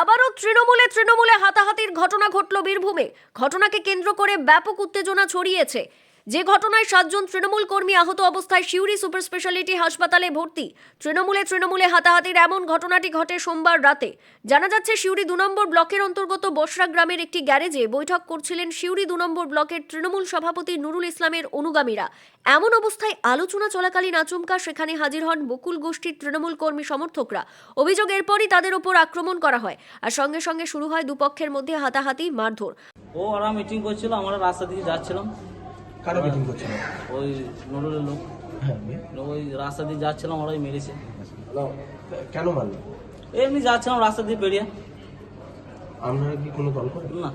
আবারও তৃণমূলে তৃণমূলে হাতাহাতির ঘটনা ঘটল বীরভূমে। ঘটনাকে কেন্দ্র করে ব্যাপক উত্তেজনা ছড়িয়েছে। যে ঘটনায় সাতজন তৃণমূল কর্মী আহত অবস্থায় সিউড়ি সুপার স্পেশালিটি হাসপাতালে ভর্তি। তৃণমূলে তৃণমূলে হাতাহাতির এমন ঘটনাটি ঘটে সোমবার রাতে। জানা যাচ্ছে, সিউড়ি দু নম্বর ব্লকের অন্তর্গত বসরা গ্রামের একটি গ্যারেজে বৈঠক করছিলেন সিউড়ি দু নম্বর ব্লকের তৃণমূল সভাপতি নুরুল ইসলামের অনুগামীরা। এমন অবস্থায় আলোচনা চলাকালীন আচমকা সেখানে হাজির হন বকুল গোষ্ঠীর তৃণমূল কর্মী সমর্থকরা। অভিযোগ এরপরই তাদের ওপর আক্রমণ করা হয় আর সঙ্গে সঙ্গে শুরু হয় দুপক্ষের মধ্যে হাতাহাতি, মারধর। ও ওরা মিটিং করছিল, আমরা রাস্তা দিয়ে যাচ্ছিলাম। কারা মিটিং করছিল ওই নুরুলের লোক। হ্যাঁ ওই রাস্তা দিয়ে যাচ্ছিলাম ওরাই মেরেছে। কেন মারলো? এমনি যাচ্ছিলাম রাস্তা দিয়ে পেরিয়ে। আপনারা কি কোনো দল করেন? না।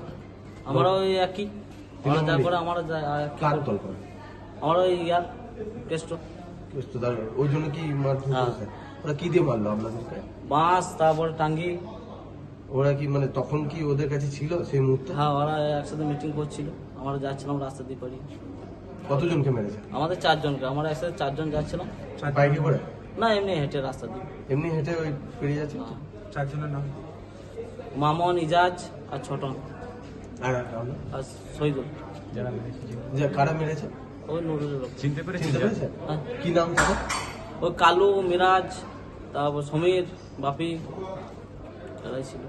আমরা ওই একই। আমরা তারপরে আমরা যা- আর কি কার দল করেন? আমরা ওই ইয়ার টেস্ট কেষ্টদার ওই জন্য কি মারধর হ্যাঁ। করেছে? ওরা কি দিয়ে মারলো আপনাদেরকে? বাঁশ তারপরে টাঙ্গি। ওরা কি মানে তখন কি ওদের কাছে ছিল সেই মুহূর্তে? হ্যাঁ ওরা একসাথে মিটিং করছিল। আমরা যাচ্ছিলাম রাস্তা দিয়ে পেরিয়ে। কতজনকে মেরেছে? আমাদের চারজনকে আমরা একসাথে চারজন যাচ্ছিলাম। বাইকে করে? না এমনি হেঁটে রাস্তা দিয়ে এমনি হেঁটে ওই পেরিয়ে যাচ্ছে? হ্যাঁ। চারজনের নাম? মামন ইজাজ আর ছোটন আর? আর যে কারা মেরেছে? ওই নুরুলের লোক। চিনতে পেরেছেন হ্যাঁ। কি নাম ওই কালু মিরাজ তারপর সমীর বাপি এরাই ছিল।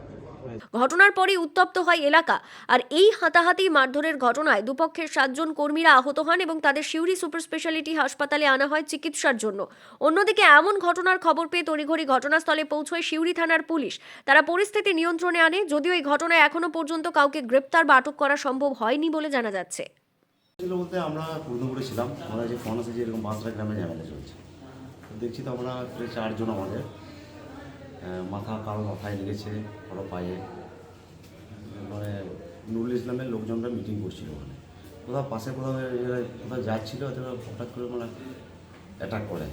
ঘটনার পরই উত্তপ্ত হয় এলাকা। আর এই হাতাহাতি মারধরের ঘটনায় দুপক্ষের সাতজন কর্মীরা আহত হন এবং তাদের সিউড়ি সুপার স্পেশালিটি হাসপাতালে আনা হয় চিকিৎসার জন্য। অন্যদিকে এমন ঘটনার খবর পেয়ে তড়িঘড়ি ঘটনাস্থলে পৌঁছয় সিউড়ি থানার পুলিশ। তারা পরিস্থিতি নিয়ন্ত্রণে আনে, যদিও এই ঘটনায় এখনও পর্যন্ত কাউকে গ্রেপ্তার বা আটক করা সম্ভব হয়নি বলে জানা যাচ্ছে। বলতে আমরা পূর্ণপুরে ছিলাম। আমরা যে ফোন আছে যে এরকম বাঁশরা গ্রামে ঝামেলা চলছে। দেখছি তো আমরা চারজন আমাদের। মাথা কারও মাথায় লেগেছে কারও পায়ে। মানে নুরুল ইসলামের লোকজনরা মিটিং করছিল ওখানে। কোথাও পাশে কোথাও এরা কোথাও যাচ্ছিল হঠাৎ করে মানে অ্যাটাক করে।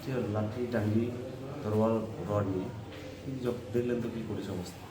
ঠিক আছে, লাঠি, টাঙ্গি, তরোয়াল, রড নিয়ে। দেখলেন তো কী করেছে অবস্থা।